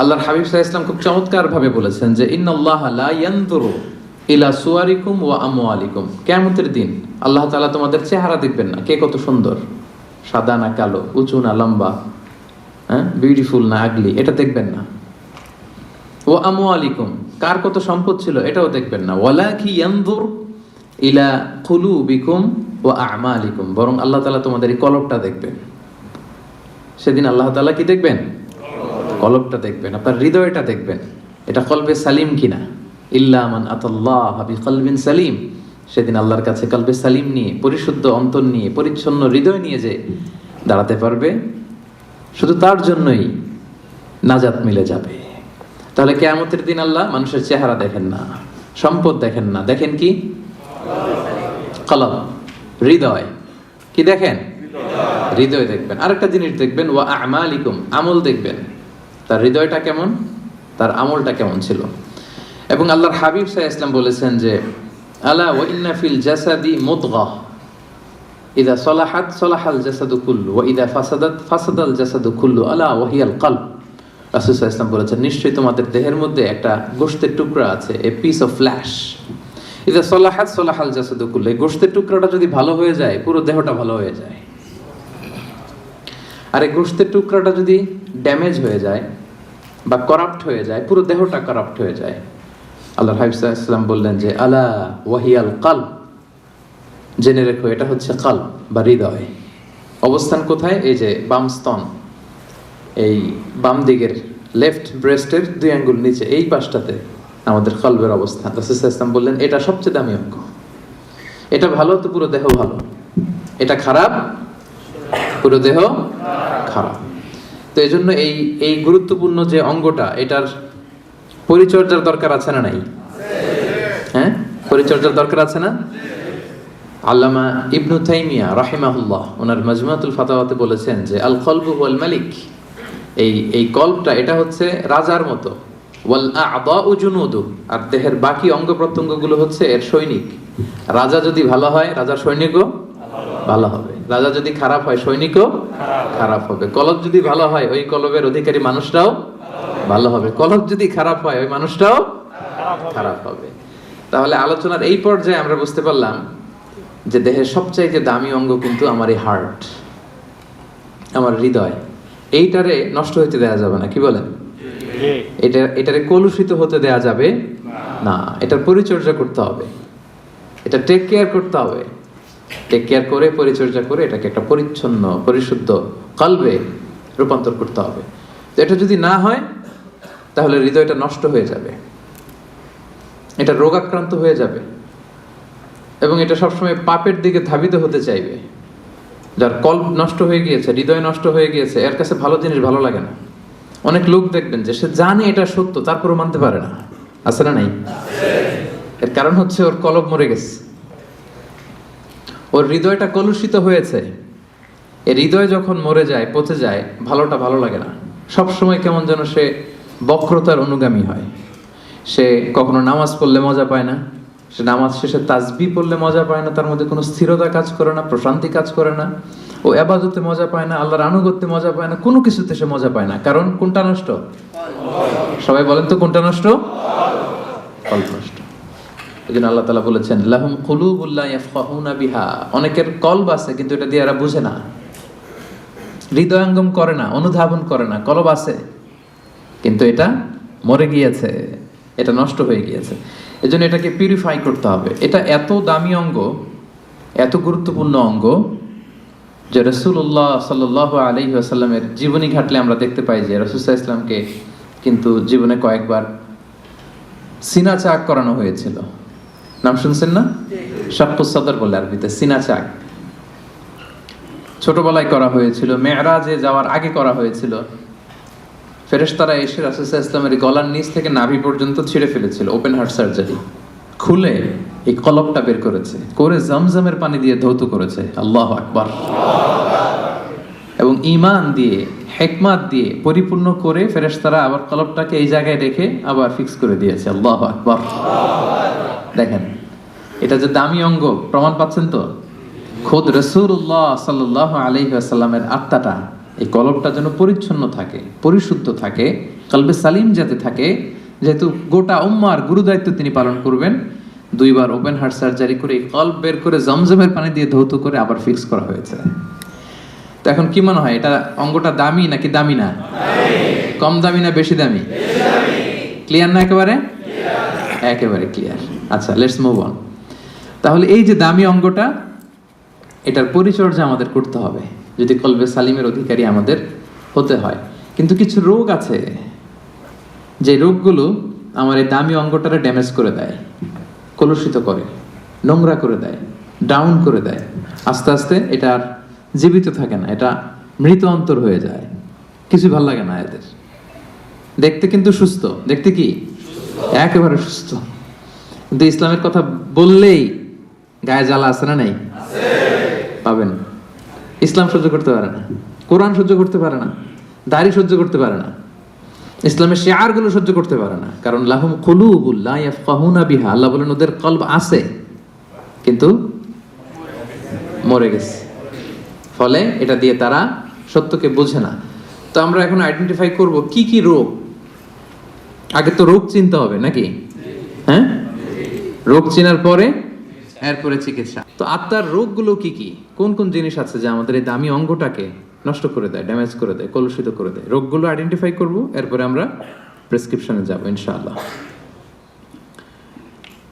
আল্লাহর হাবিব সাহা ইসলাম খুব চমৎকার ভাবে বলেছেন যে, ইন্নাল্লাহ লা ইয়ানজুরু ইলা সুয়ারিকুম ওয়া আমওয়ালিকুম। কেমতের দিন আল্লাহ তাআলা তোমাদের চেহারা দেখবেন না। কে কত সুন্দর? সাদা না কালো? উঁচু না লম্বা? হ্যাঁ? বিউটিফুল না আগলি এটা দেখবেন না। ও আমু আলিকুম কার কত সম্পদ ছিল এটাও দেখবেন না। ওয়ালা কি ইয়ানজুর ইলা খুলু বিকুম ও আমা আলিকুম বরং আল্লাহ তালা তোমাদের এই কলবটা দেখবেন। সেদিন আল্লাহ তালা কি দেখবেন? কলবটা দেখবেন, আপনার হৃদয়টা দেখবেন, এটা কলবে সালিম কিনা? ইল্লা মান আতাল্লাহ বি কলবিন সালিম। সেদিন আল্লাহর কাছে কলবে সালিম নিয়ে, পরিশুদ্ধ অন্তর নিয়ে, পরিচ্ছন্ন হৃদয় নিয়ে যে দাঁড়াতে পারবে, শুধু তার জন্যই নাজাত মিলে যাবে। তাহলে কেয়ামতের দিন আল্লাহ মানুষের চেহারা দেখেন না, সম্পদ দেখেন না। দেখেন কি? কলম হৃদয়। কি দেখেন? হৃদয় দেখবেন। আরেকটা জিনিস দেখবেন, ওয়া আমালিকুম, আমল দেখবেন। তার হৃদয়টা কেমন? তার আমলটা কেমন ছিল? এবং আল্লাহর হাবিব সাহ ইসলাম বলেছেন যে, আলা ওয়া ফিল জাসাদি মুদগাহ ইদা সলাহাত, সলাহাল জাসাদু কুল্লু। ওয়া ইদা ফাসাদাত, ফাসাদাল জাসাদু কুল্লু। আলা ওয়াহিয়াল রাসূল সাল্লাল্লাহু আলাইহি বলেছেন, নিশ্চয়ই তোমাদের দেহের মধ্যে একটা গোশতের টুকরা আছে এ পিস অফ ফ্ল্যাশ ইদা সলাহাত, সলাহাল জাসাদু কুল্লু। এই গোশতের টুকরাটা যদি ভালো হয়ে যায়, পুরো দেহটা ভালো হয়ে যায়। আর এই গোশতের টুকরাটা যদি ড্যামেজ হয়ে যায় বা করাপ্ট হয়ে যায়, পুরো দেহটা করাপ্ট হয়ে যায়। আল্লাহ হাবিবাম বললেন যে, আলা ওয়াহিয়াল কাল জেনে রেখো, এটা হচ্ছে কাল বা হৃদয়। অবস্থান কোথায়? এই যে বাম স্তন। এই বাম দিকের লেফট ব্রেস্টের দুই আঙ্গুল নিচে, এই পাশটাতে আমাদের কলবের অবস্থান। ইসলাম বললেন, এটা সবচেয়ে দামি অঙ্গ। এটা ভালো তো পুরো দেহ ভালো? এটা খারাপ? পুরো দেহ খারাপ। তো এই জন্য এই এই গুরুত্বপূর্ণ যে অঙ্গটা, এটার পরিচর্যার দরকার আছে না নাই? হ্যাঁ? পরিচর্যার দরকার আছে না? আল্লামা ইবনু তাইমিয়া রাহিমাহুল্লাহ, ওনার মাজমুয়াতুল ফাতাওয়াতে বলেছেন যে আল কলবু ওয়াল মালিক। এই এই কল্পটা এটা হচ্ছে রাজার মতো। ওয়াল আ'দাউ জুনুদু। আর দেহের বাকি অঙ্গ প্রত্যঙ্গগুলো হচ্ছে এর সৈনিক। রাজা যদি ভালো হয়, রাজার সৈনিকও ভালো হবে। রাজা যদি খারাপ হয়, সৈনিকও খারাপ হবে। কলব যদি ভালো হয়, ওই কলবের অধিকারী মানুষটাও ভালো হবে। কলব যদি খারাপ হয়, ওই মানুষটাও খারাপ হবে। তাহলে আলোচনার এই পর্যায়ে আমরা বুঝতে পারলাম যে দেহের সবচাইতে দামি অঙ্গ কিন্তু আমার এই হার্ট আমার হৃদয়। এইটারে নষ্ট হইতে দেওয়া যাবে না, কি বলেন? এটা, এটারে কলুষিত হতে দেওয়া যাবে না। এটার পরিচর্যা করতে হবে। এটা টেক কেয়ার করতে হবে। টেক কেয়ার করে, পরিচর্যা করে, এটাকে একটা পরিচ্ছন্ন, পরিশুদ্ধ কলবে রূপান্তর করতে হবে। তো এটা যদি না হয়, তাহলে হৃদয়টা নষ্ট হয়ে যাবে। এটা রোগাক্রান্ত হয়ে যাবে। এবং এটা সবসময় পাপের দিকে ধাবিত হতে চাইবে। যার কল্প নষ্ট হয়ে গিয়েছে, হৃদয় নষ্ট হয়ে গিয়েছে, এর কাছে ভালো জিনিস ভালো লাগে না। অনেক লোক দেখবেন যে সে জানে এটা সত্য, তারপরও মানতে পারে না। না নাই? এর কারণ হচ্ছে ওর কলব মরে গেছে। ওর হৃদয়টা কলুষিত হয়েছে। এ হৃদয় যখন মরে যায়, পচে যায়, ভালোটা ভালো লাগে না। সব সময় কেমন যেন সে বক্রতার অনুগামী হয়। সে কখনো নামাজ পড়লে মজা পায় না। সে নামাজ শেষে তাজবি পড়লে মজা পায় না। তার মধ্যে কোনো স্থিরতা কাজ করে না, প্রশান্তি কাজ করে না। ও এবাদতে মজা পায় না, আল্লাহর আনুগত্যে মজা পায় না। কোনো কিছুতে সে মজা পায় না। কারণ কোনটা নষ্ট? সবাই বলেন তো কোনটা নষ্ট? নষ্ট। এই আল্লাহ তালা বলেছেন, লাহুম কুলুবুল্লাহ বিহা। অনেকের কলব আছে, কিন্তু এটা দিয়ে এরা বুঝে না। হৃদয়ঙ্গম করে না, অনুধাবন করে না, কলব আছে, কিন্তু এটা মরে গিয়েছে, এটা নষ্ট হয়ে গিয়েছে। এই জন্য এটাকে পিউরিফাই করতে হবে। এটা এত দামি অঙ্গ, এত গুরুত্বপূর্ণ অঙ্গ যে রসুল্লাহ সাল্লাহ আলহি আসাল্লামের জীবনী ঘাটলে আমরা দেখতে পাই যে রসুল্লাহ ইসলামকে কিন্তু জীবনে কয়েকবার সিনা চাক করানো হয়েছিল। নাম শুনছেন না? শাকুস সদর বলে আরবিতে সিনা চাক ছোটবেলায় করা হয়েছিল মেয়েরাজে যাওয়ার আগে করা হয়েছিল। ফেরেশতারা এসে রাসুসা ইসলামের গলার নিচ থেকে নাভি পর্যন্ত ছিঁড়ে ফেলেছিল ওপেন হার্ট সার্জারি খুলে এই কলপটা বের করেছে করে জমজমের পানি দিয়ে ধৌত করেছে। আল্লাহ আকবার। এবং ইমান দিয়ে, হেকমাত দিয়ে পরিপূর্ণ করে ফেরেশতারা আবার কলপটাকে এই জায়গায় রেখে আবার ফিক্স করে দিয়েছে। আল্লাহ আকবার। দেখেন, এটা যে দামি অঙ্গ, প্রমাণ পাচ্ছেন তো? খোদ রসুল্লাহ সাল্লাহ আসাল্লামের আত্মাটা এই কলবটা যেন পরিচ্ছন্ন থাকে, পরিশুদ্ধ থাকে, কলবে সালিম যাতে থাকে, যেহেতু গোটা উম্মার গুরু দায়িত্ব তিনি পালন করবেন, দুইবার ওপেন হার্ট সার্জারি করে কল্প বের করে জমজমের পানি দিয়ে ধৌত করে আবার ফিক্স করা হয়েছে। তো এখন কি মনে হয়, এটা অঙ্গটা দামি নাকি দামি না? কম দামি না বেশি দামি? ক্লিয়ার না একেবারে? একেবারে ক্লিয়ার আচ্ছা লেটস মুভ অন তাহলে এই যে দামি অঙ্গটা এটার পরিচর্যা আমাদের করতে হবে। যদি কলবে সালিমের অধিকারী আমাদের হতে হয়। কিন্তু কিছু রোগ আছে। যে রোগগুলো আমার এই দামি অঙ্গটারে ড্যামেজ করে দেয়, কলুষিত করে, নোংরা করে দেয় ডাউন করে দেয়। আস্তে আস্তে এটা আর জীবিত থাকে না, এটা মৃত অন্তর হয়ে যায়। কিছু ভালো লাগে না এদের। দেখতে কিন্তু সুস্থ। দেখতে কি? একেবারে সুস্থ। কিন্তু ইসলামের কথা বললেই গায়ে জ্বালা আছে না নাই? পাবেন। ইসলাম সহ্য করতে পারে না। কোরআন সহ্য করতে পারে না। দাড়ি সহ্য করতে পারে না। ইসলামের শেয়ারগুলো সহ্য করতে পারে না। কারণ লাহুম কুলুবুল্লাহ বিহা। আল্লাহ বলেন, ওদের কলব আছে, কিন্তু মরে গেছে। ফলে এটা দিয়ে তারা সত্যকে বোঝে না। তো আমরা এখন আইডেন্টিফাই করব কি কি রোগ? আগে তো রোগ চিনতে হবে নাকি? হ্যাঁ? রোগ চেনার পরে এরপরে চিকিৎসা। তো আত্মার রোগগুলো কি কি? কোন কোন জিনিস আছে যা আমাদের এই দামি অঙ্গটাকে নষ্ট করে দেয় ড্যামেজ করে দেয়, কলুষিত করে দেয়? রোগগুলো আইডেন্টিফাই করব, এরপরে আমরা প্রেসক্রিপশনে যাব ইনশাআল্লাহ।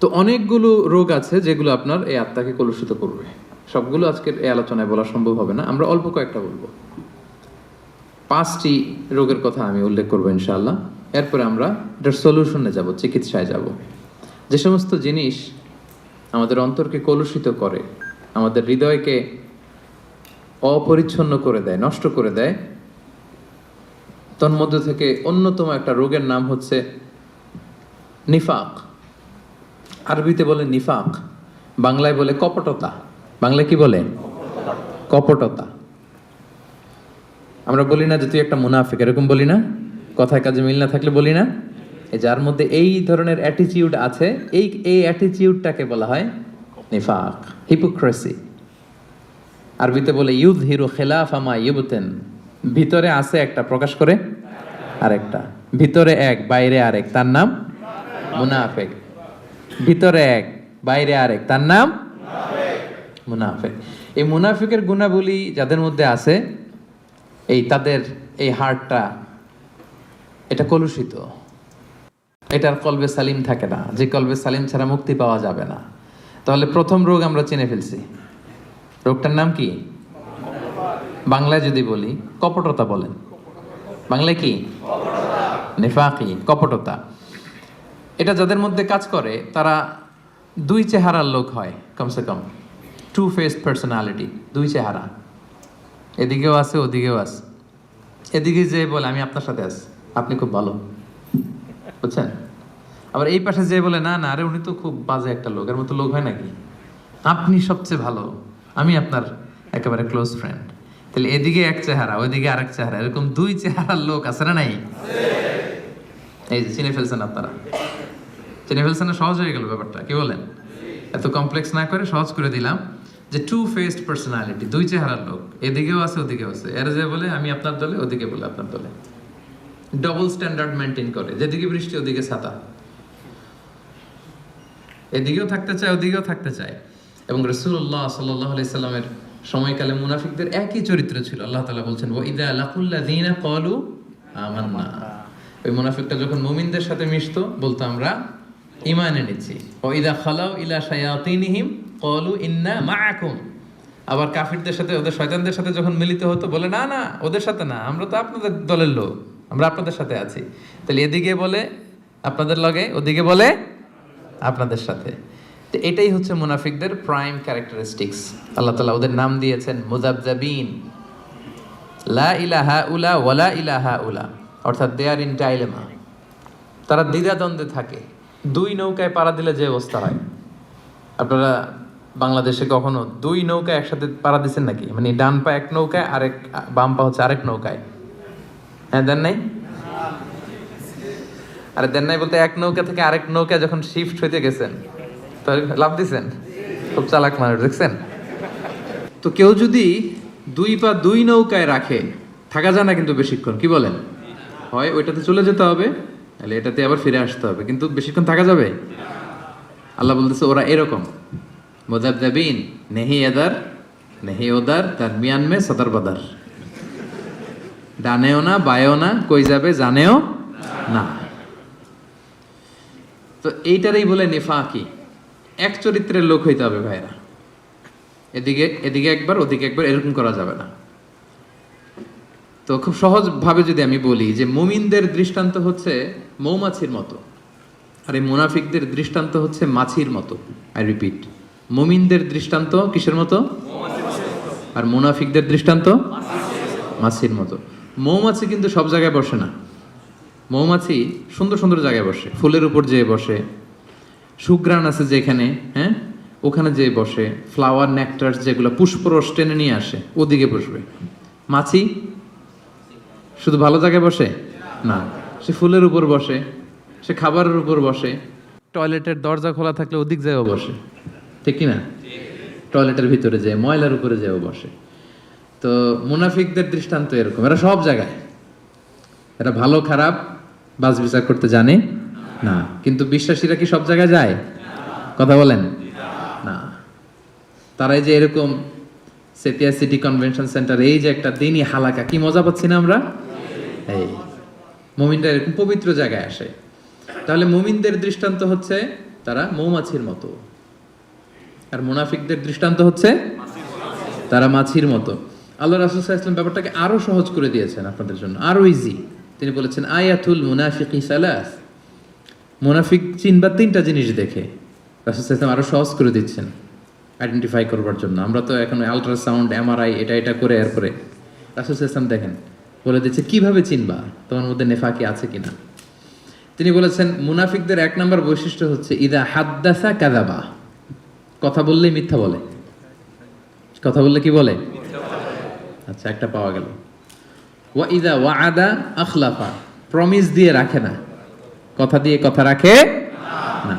তো অনেকগুলো রোগ আছে যেগুলো আপনার এই আত্মাকে কলুষিত করবে। সবগুলো আজকের এই আলোচনায় বলা সম্ভব হবে না। আমরা অল্প কয়েকটা বলব। পাঁচটি রোগের কথা আমি উল্লেখ করব ইনশাআল্লাহ। এরপরে আমরা এটার সলিউশনে যাব, চিকিৎসায় যাব। যে সমস্ত জিনিস আমাদের অন্তরকে কলুষিত করে, আমাদের হৃদয়কে অপরিচ্ছন্ন করে দেয়, নষ্ট করে দেয়, তন্মধ্য থেকে অন্যতম একটা রোগের নাম হচ্ছে নিফাক। আরবিতে বলে নিফাক, বাংলায় বলে কপটতা। বাংলায় কি বলে? কপটতা। আমরা বলি না যে তুই একটা মুনাফিক, এরকম বলি না। কথায় কাজে মিল না থাকলে বলি না। যার মধ্যে এই ধরনের অ্যাটিটিউড আছে, এই এই অ্যাটিটিউডটাকে বলা হয় নিফাক হিপোক্রেসি আরবিতে বলে ইউদ হিরো খেলাফ আমা ইউবতেন। ভিতরে আছে একটা, প্রকাশ করে আরেকটা। ভিতরে এক, বাইরে আরেক। তার নাম মুনাফেক। ভিতরে এক, বাইরে আরেক। তার নাম মুনাফেক। এই মুনাফিকের গুণাবলী যাদের মধ্যে আছে, এই তাদের এই হার্টটা এটা কলুষিত। এটার কলবে সালিম থাকে না। যে কলবে সালিম ছাড়া মুক্তি পাওয়া যাবে না। তাহলে প্রথম রোগ আমরা চিনে ফেলছি। রোগটার নাম কি? বাংলায় যদি বলি, কপটতা বলেন। বাংলায় কি? নেফাকি, কপটতা। এটা যাদের মধ্যে কাজ করে, তারা দুই চেহারার লোক হয়, কমসে কম। টু ফেস পার্সোনালিটি দুই চেহারা। এদিকেও আছে, ওদিকেও আছে। এদিকে যে বলে, আমি আপনার সাথে আছি, আপনি খুব ভালো। বুঝছেন? আবার এই পাশে যে বলে, না না, আরে উনি তো খুব বাজে একটা লোক, এর মতো লোক হয় নাকি? আপনি সবচেয়ে ভালো, আমি আপনার একেবারে ক্লোজ ফ্রেন্ড তাহলে এদিকে এক চেহারা, ওইদিকে আরেক চেহারা, এরকম দুই চেহারার লোক আছে না নাই? এই যে চিনে ফেলছেন আপনারা। চিনে ফেলছেন সহজ হয়ে গেল ব্যাপারটা, কি বলেন? এত কমপ্লেক্স না করে সহজ করে দিলাম। যে টু ফেসড পার্সোনালিটি দুই চেহারার লোক, এদিকেও আছে, ওদিকেও আছে। এর যে বলে, আমি আপনার দলে, ওদিকে বলে আপনার দলে। ডবল স্ট্যান্ডার্ড মেনটেন করে। যেদিকে বৃষ্টি, ওদিকে ছাতা। এদিকেও থাকতে চায়, ওদিকেও থাকতে চায়। এবং রসুল্লাহ সাল্লাহ সাল্লামের সময়কালে মুনাফিকদের একই চরিত্র ছিল। আল্লাহ তালা বলছেন ও ইদা আলাকুল্লা দিনা কলু আমান্না। ওই মুনাফিকটা যখন মুমিনদের সাথে মিশতো, বলতো, আমরা ইমান এনেছি। ও ইদা খালাও ইলা শায়াতিনিহিম কলু ইন্না মাআকুম আবার কাফিরদের সাথে, ওদের শয়তানদের সাথে যখন মিলিত হতো, বলে, না না, ওদের সাথে না, আমরা তো আপনাদের দলের লোক, আমরা আপনাদের সাথে আছি। তাহলে এদিকে বলে, আপনাদের লগে, ওদিকে বলে, আপনাদের সাথে। তো এটাই হচ্ছে মুনাফিকদের প্রাইম ক্যারেক্টারিস্টিক্স আল্লাহ তালা ওদের নাম দিয়েছেন মুজাবজাবিন। লা ইলাহা উলা ওয়ালা ইলাহা উলা। অর্থাৎ দে আর ইন ডাইলেমা তারা দ্বিধাদ্বন্দ্বে থাকে। দুই নৌকায় পাড়া দিলে যে অবস্থা হয়। আপনারা বাংলাদেশে কখনো দুই নৌকা একসাথে পাড়া দিচ্ছেন নাকি? মানে ডান পা এক নৌকায়, আরেক, বাম পা হচ্ছে আরেক নৌকায়। হ্যাঁ দেন নাই? আরে দেন নাই বলতে এক নৌকা থেকে আরেক নৌকা যখন শিফট হইতে গেছেন, তো লাভ দিছেন? খুব চালাক মানুষ, দেখছেন? তো কেউ যদি দুই পা দুই নৌকায় রাখে, থাকা যায় না কিন্তু বেশিক্ষণ, কি বলেন? হয় ওইটাতে চলে যেতে হবে, তাহলে এটাতে আবার ফিরে আসতে হবে, কিন্তু বেশিক্ষণ থাকা যাবে? আল্লাহ বলতেছে ওরা এরকম। নেহি এদার নেহি ওদার তার মিয়ান মে সদর বাদার। ডানেও না, বায়েও না, কই যাবে জানেও না। তো এইটারই বলে নিফা কি এক চরিত্রের লোক হইতে হবে ভাইরা। এদিকে এদিকে একবার, ওদিকে একবার, এরকম করা যাবে না। তো খুব সহজভাবে যদি আমি বলি যে মুমিনদের দৃষ্টান্ত হচ্ছে মৌমাছির মতো, আর এই মুনাফিকদের দৃষ্টান্ত হচ্ছে মাছির মতো আই রিপিট মুমিনদের দৃষ্টান্ত কিসের মতো? আর মুনাফিকদের দৃষ্টান্ত? মাছির মতো। মৌমাছি কিন্তু সব জায়গায় বসে না। মৌমাছি সুন্দর সুন্দর জায়গায় বসে। ফুলের উপর যেয়ে বসে। সুগ্রাণ আছে যেখানে হ্যাঁ? ওখানে যেয়ে বসে। ফ্লাওয়ার নেকটার্স যেগুলো পুষ্পরস টেনে নিয়ে আসে, ওদিকে বসবে। মাছি? শুধু ভালো জায়গায় বসে? না। সে ফুলের উপর বসে। সে খাবারের উপর বসে। টয়লেটের দরজা খোলা থাকলে ওদিক জায়গায় বসে। ঠিক না টয়লেটের ভিতরে যায়, ময়লার উপরে যেও বসে। তো মুনাফিকদের দৃষ্টান্ত এরকম। এরা সব জায়গায়। এরা ভালো, খারাপ বাজ বিচার করতে জানে? না। কিন্তু বিশ্বাসীরা কি সব জায়গায় যায়? কথা বলেন। না। তারাই যে এরকম সেতিয়া সিটি কনভেনশন সেন্টার, এই যে একটা দিনই হালাকা, কি মজা পাচ্ছি না আমরা? এই, মুমিনরা এরকম পবিত্র জায়গায় আসে। তাহলে মুমিনদের দৃষ্টান্ত হচ্ছে তারা মৌমাছির মতো। আর মুনাফিকদের দৃষ্টান্ত হচ্ছে তারা মাছির মতো। আল্লাহ রাসুল ইসলাম ব্যাপারটাকে আরও সহজ করে দিয়েছেন আপনাদের জন্য। আরও ইজি তিনি বলেছেন, আয়াতুল মুনাফিক সালাস। মুনাফিক চিনবার তিনটা জিনিস দেখে। রাসুল ইসলাম আরও সহজ করে দিচ্ছেন আইডেন্টিফাই করবার জন্য। আমরা তো এখন আলট্রাসাউন্ড এমআরআই এটা এটা করে এরপরে। রাসুল ইসলাম দেখেন, বলে দিচ্ছে, কীভাবে চিনবা? তোমার মধ্যে নেফাকি আছে কিনা? তিনি বলেছেন, মুনাফিকদের এক নম্বর বৈশিষ্ট্য হচ্ছে, ইদা হাদ্দাসা কাদাবা কথা বললেই মিথ্যা বলে। কথা বললে কি বলে? আচ্ছা একটা পাওয়া গেল। ওয়া ইদা ওয়াদা আখলাফা। প্রমিস দিয়ে রাখে না। কথা দিয়ে কথা রাখে না।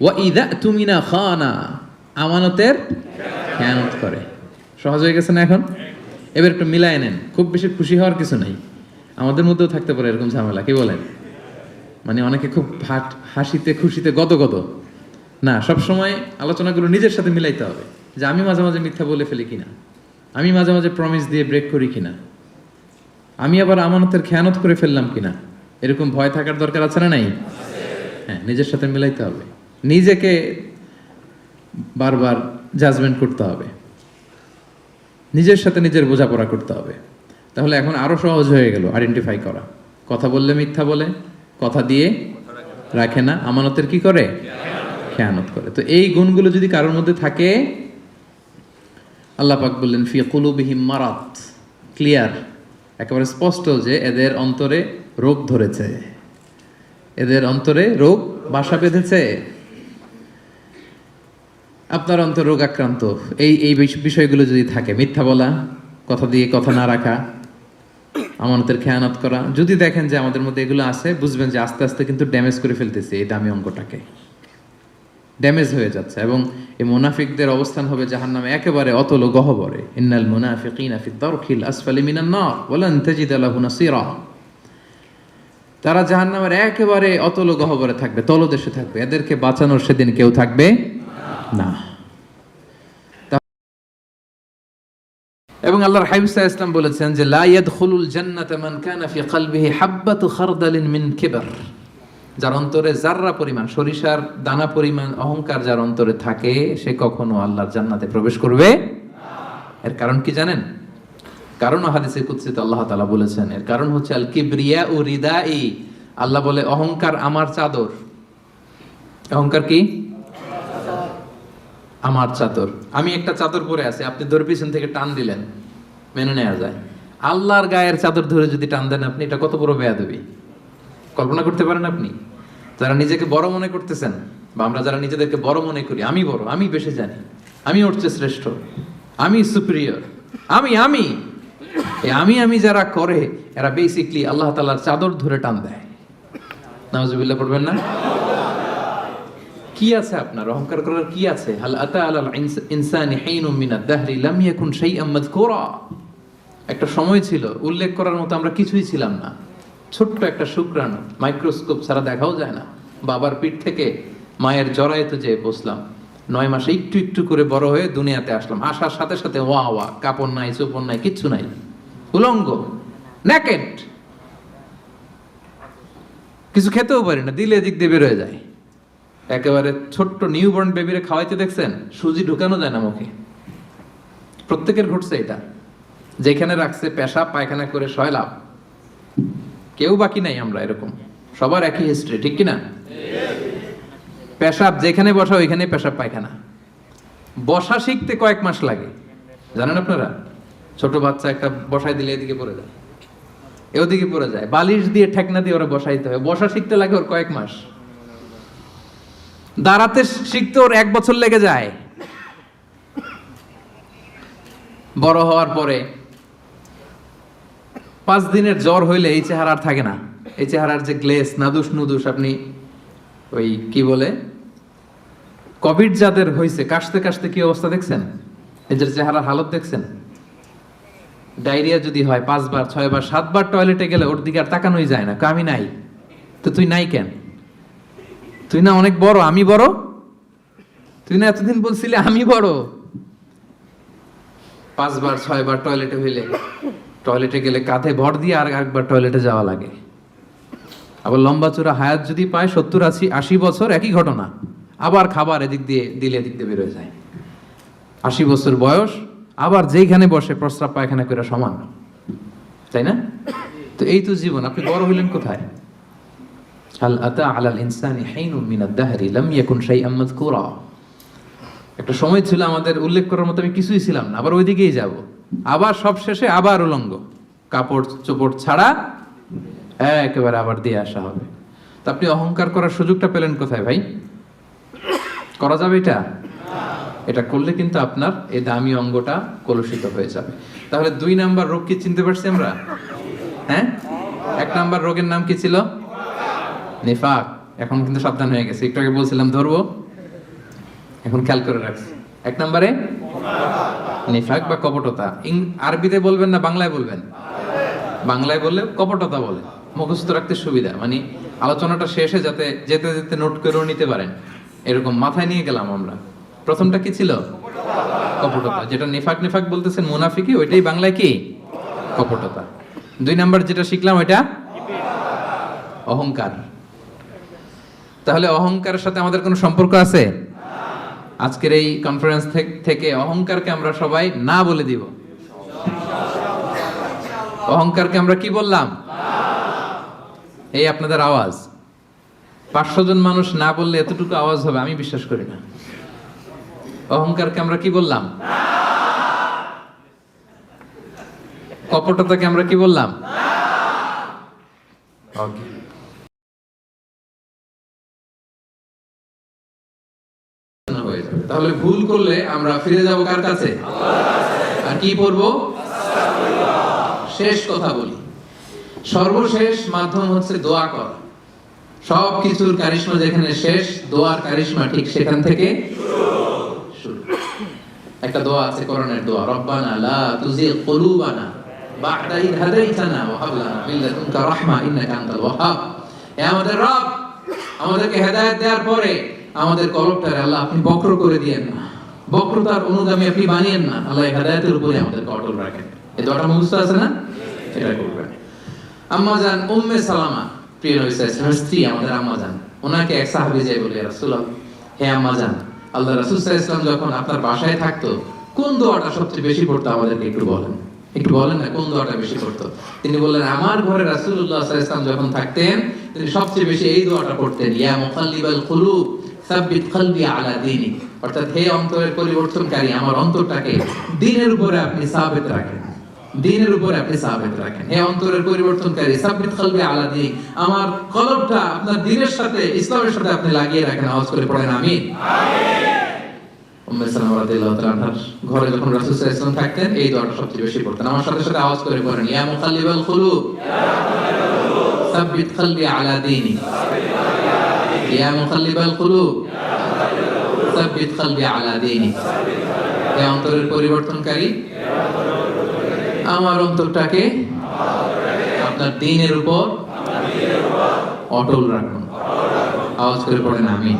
ওয়া ইদা তুমিনা খানা। আমানতের খেয়ানত করে। সহজ হয়ে গেছে না এখন? এবার একটু মিলায় নেন। খুব বেশি খুশি হওয়ার কিছু নাই। আমাদের মধ্যেও থাকতে পারে এরকম ঝামেলা, কি বলেন? মানে অনেকে খুব হাসিতে, খুশিতে গদ গদ না সব সময় আলোচনাগুলো নিজের সাথে মিলাইতে হবে যে আমি মাঝে মাঝে মিথ্যা বলে ফেলি কিনা, আমি মাঝে মাঝে প্রমিস দিয়ে ব্রেক করি কিনা, আমি আবার আমানতের খেয়ানত করে ফেললাম কিনা, এরকম ভয় থাকার দরকার আছে না নাই? হ্যাঁ নিজের সাথে মিলাইতে হবে, নিজেকে বারবার জাজমেন্ট করতে হবে, নিজের সাথে নিজের বোঝাপড়া করতে হবে, তাহলে এখন আরও সহজ হয়ে গেল আইডেন্টিফাই করা, কথা বললে মিথ্যা বলে, কথা দিয়ে রাখে না, আমানতের কি করে? খেয়ানত করে। তো এই গুণগুলো যদি কারোর মধ্যে থাকে, আল্লাহ পাক বললেন, ফি কুলুবিহিম মারাত ক্লিয়ার একেবারে স্পষ্ট যে এদের অন্তরে রোগ ধরেছে। এদের অন্তরে রোগ বাসা বেঁধেছে। আপনার অন্তর রোগ আক্রান্ত। এই এই বিষয়গুলো যদি থাকে, মিথ্যা বলা, কথা দিয়ে কথা না রাখা, আমানতের খেয়ানত করা, যদি দেখেন যে আমাদের মধ্যে এগুলো আছে, বুঝবেন যে আস্তে আস্তে কিন্তু ড্যামেজ করে ফেলতেছে এই দামি অঙ্কটাকে ড্যামেজ হয়ে যাচ্ছে এবং এই মুনাফিকদের অবস্থান হবে জাহান নামে একেবারে অতল গহবরে। ইন্নাল মুনাফিকিনা ফি দারকিল আসফালি মিনান নার ওয়ালান তাজিদ লাহু নাসীরা। তারা জাহান্নামের একেবারে অতল গহবরে থাকবে, তলদেশে থাকবে। এদেরকে বাঁচানোর সেদিন কেউ থাকবে না। এবং আল্লাহর হাবিবসা ইসলাম বলেছেন যে, লা ইয়াদখুলুল জান্নাতা মান কানা ফি কলবিহি হাব্বাতু খারদালিন মিন কিবার। যার অন্তরে জাররা পরিমাণ, সরিষার দানা পরিমাণ, অহংকার যার অন্তরে থাকে, সে কখনো আল্লাহর জান্নাতে প্রবেশ করবে এর কারণ কি জানেন? কারণ হাদিসে কুৎসিত আল্লাহ তালা বলেছেন, এর কারণ হচ্ছে আল কিবরিয়া ও রিদাই। আল্লাহ বলে, অহংকার আমার চাদর। অহংকার কি? আমার চাদর। আমি একটা চাদর পরে আছি, আপনি দৌড় পিছন থেকে টান দিলেন, মেনে নেওয়া যায়। আল্লাহর গায়ের চাদর ধরে যদি টান দেন আপনি, এটা কত বড় বেয়াদবি। কল্পনা করতে পারেন আপনি? যারা নিজেকে বড় মনে করতেছেন, বা আমরা যারা নিজেদেরকে বড় মনে করি, আমি বড়, আমি বেশি জানি, আমি ওর চেয়ে শ্রেষ্ঠ, আমি সুপ্রিয়র আমি আমি। আমি আমি যারা করে, এরা বেসিকলি আল্লাহ তালার চাদর ধরে টান দেয়। নাউজুবিল্লাহ পড়বেন না? কি আছে আপনার? অহংকার করার কি আছে? হাল আতা আলাল ইনস- ইনসানি হিনুম মিনাদ দাহরি লাম ইয়াকুন শাইআম মাযকুরা। একটা সময় ছিল, উল্লেখ করার মতো আমরা কিছুই ছিলাম না। ছোট্ট একটা শুক্রাণু মাইক্রোস্কোপ ছাড়া দেখাও যায় না। বাবার পিঠ থেকে মায়ের জরায়তে যেয়ে বসলাম। নয় মাসে একটু একটু করে বড় হয়ে দুনিয়াতে আসলাম। আসার সাথে সাথে ওয়া ওয়া, কাপড় নাই, চোপড় নাই, কিচ্ছু নাই। উলঙ্গ ন্যাকেট কিছু খেতেও পারি না, দিলে দিক দিয়ে বেরোয় যায়। একেবারে ছোট্ট নিউবর্ন বেবিরে খাওয়াইতে দেখছেন, সুজি ঢুকানো যায় না মুখে। প্রত্যেকের ঘটছে এটা। যেখানে রাখছে পেশা পায়খানা করে শয় লাভ কেউ বাকি নাই আমরা এরকম। সবার একই হিস্ট্রি ঠিক কি না পেশাব যেখানে বসা ওইখানে পেশাব পায়খানা। বসা শিখতে কয়েক মাস লাগে। জানেন আপনারা? ছোট বাচ্চা একটা বসাই দিলে এদিকে পড়ে যায়। ওদিকে পড়ে যায়। বালিশ দিয়ে ঠেকনা দিয়ে ওরা বসাইতে হয়। বসা শিখতে লাগে ওর কয়েক মাস। দাঁড়াতে শিখতে ওর এক বছর লেগে যায়। বড় হওয়ার পরে পাঁচ দিনের জ্বর হইলে এই চেহারা আর থাকে না। এই চেহারার যে গ্লেস নাদুস নুদুস আপনি ওই কি বলে? কোভিড যাদের হয়েছে কাশতে কাশতে কি অবস্থা দেখছেন? এদের চেহারার হালত দেখছেন? ডায়রিয়া যদি হয় পাঁচবার, ছয়বার, সাতবার টয়লেটে গেলে ওর দিকে আর তাকানোই যায় না। আমি নাই। তো তুই নাই কেন? তুই না অনেক বড়, আমি বড়? তুই না এতদিন বলছিলি আমি বড়? পাঁচবার, ছয়বার টয়লেটে হইলে। টয়লেটে গেলে কাঁধে ভর দিয়ে আর একবার টয়লেটে যাওয়া লাগে। আবার লম্বা চূড়া হায়াত যদি পায়, সত্তর, আশি আশি বছর একই ঘটনা। আবার খাবার এদিক দিয়ে, দিলে এদিক দিয়ে বেরোয় যায়। আশি বছর বয়স, আবার যেইখানে বসে প্রস্রাব পায়খানা করে সমান। তাই না? তো এই তো জীবন, আপনি বড় হইলেন কোথায়? হাল আতা আলাল ইনসানি হাইনুম মিনাদ দাহরি লাম ইয়াকুন শাইআম মাযকুরা। একটা সময় ছিল আমাদের, উল্লেখ করার মতো আমি কিছুই ছিলাম না, আবার ওইদিকেই যাব। আবার সব শেষে আবার উলঙ্গ। কাপড়, চোপড় ছাড়া একেবারে আবার দিয়ে আসা হবে। তা আপনি অহংকার করার সুযোগটা পেলেন কোথায় ভাই? করা যাবে এটা? এটা করলে কিন্তু আপনার এই দামি অঙ্গটা কলুষিত হয়ে যাবে। তাহলে দুই নাম্বার রোগ কি চিনতে পারছি আমরা? হ্যাঁ? এক নাম্বার রোগের নাম কি ছিল? নিফাক। এখন কিন্তু সাবধান হয়ে গেছে। একটু আগে বলছিলাম ধরবো। এখন খেয়াল করে রাখছি। এক নম্বরে? নিফাক বা কপটতা? আরবিতে বলবেন না বাংলায় বলবেন? বাংলায় বললে কপটতা বলে। মুখস্থ রাখতে সুবিধা। মানে আলোচনাটা শেষে যাতে যেতে যেতে নোট করেও নিতে পারেন। এরকম মাথায় নিয়ে গেলাম আমরা। প্রথমটা কি ছিল? কপটতা। যেটা নিফাক নিফাক বলতেছেন মুনাফিকি ওইটাই বাংলায় কি? কপটতা। দুই নাম্বার যেটা শিখলাম ওইটা? অহংকার। তাহলে অহংকারের সাথে আমাদের কোনো সম্পর্ক আছে? আজকের এই কনফারেন্স থেকে অহংকারকে আমরা সবাই না বলে দিব। অহংকারকে আমরা কি বললাম? এই আপনাদের আওয়াজ। পাঁচশো জন মানুষ না বললে এতটুকু আওয়াজ হবে, আমি বিশ্বাস করি না। অহংকারকে আমরা কি বললাম? কপটতাকে আমরা কি বললাম? ওকে তাহলে ভুল করলে আমরা ফিরে যাব কার কাছে? আর কি পড়ব? শেষ কথা বলি। সর্বশেষ মাধ্যম হচ্ছে দোয়া করা। সব কিছুর কারিশমা যেখানে শেষ, দোয়ার কারিশমা ঠিক সেখান থেকে শুরু। একটা দোয়া আছে করণের দোয়া, রব্বানা লা তুজিগ কুলুবানা বা'দা ইদ হাদাইতানা ওয়া হাব লানা মিন লাদুনকা রাহমা ইন্নাকা আনতাল ওয়াহ্হাব হে আমাদের রব, আমাদেরকে হেদায়েত দেওয়ার পরে আমাদের কলবটারে আল্লাহ আপনি বক্র করে দিয়েন না। বক্রতার অনুগামী আপনি বানিয়েন না। আল্লাহ হেদায়েতের উপরে আমাদেরকে অটল রাখেন। এই দোয়াটা মুখস্থ আছে না? এটা করবেন। আম্মা জান, উম্মে সালামা, প্রিয় নবী সাল্লাল্লাহু স্ত্রী আমাদের আম্মা জান। ওনাকে এক সাহাবী যাই বলে রাসূলুল্লাহ, হে আম্মা জান, আল্লাহ রাসূল সাল্লাল্লাহু আলাইহি যখন আপনার বাসায় থাকতো, কোন দোয়াটা সবচেয়ে বেশি পড়তো আমাদেরকে একটু বলেন? একটু বলেন না, কোন দোয়াটা বেশি পড়তো? তিনি বললেন, আমার ঘরে রাসূলুল্লাহ সাল্লাল্লাহু আলাইহি যখন থাকতেন, তিনি সবচেয়ে বেশি এই দোয়াটা পড়তেন, ইয়া মুকাল্লিবাল কুলুব। সাব্বিত কলবি আলা দীনি অর্থাৎ হে অন্তরের পরিবর্তনকারী, আমার অন্তরটাকে দিনের উপরে আপনি সাবিত রাখেন। দিনের উপরে আপনি সাবিত রাখেন। হে অন্তরের পরিবর্তনকারী সাব্বিত কলবি আলা দীনি আমার কলবটা আপনার দিনের সাথে, ইসলামের সাথে আপনি লাগিয়ে রাখেন। আওয়াজ করে পড়েন আনহার ঘরে যখন রাসূল সাল্লাল্লাহু থাকতেন, এই দোয়াটা সবচেয়ে বেশি পড়তেন। আমার সাথে সাথে আওয়াজ করে পড়েন, ইয়া মুকাল্লিবাল কুলুব সাব্বিত কলবি আলা দীনি ইয়া মুকাল্লিবাল কুলুব সাব্বিত কলবি আলা দীনি হে অন্তরের পরিবর্তনকারী, আমার অন্তরটাকে আপনার দিনের উপর অটল রাখুন। আওয়াজ করে পড়েন আমি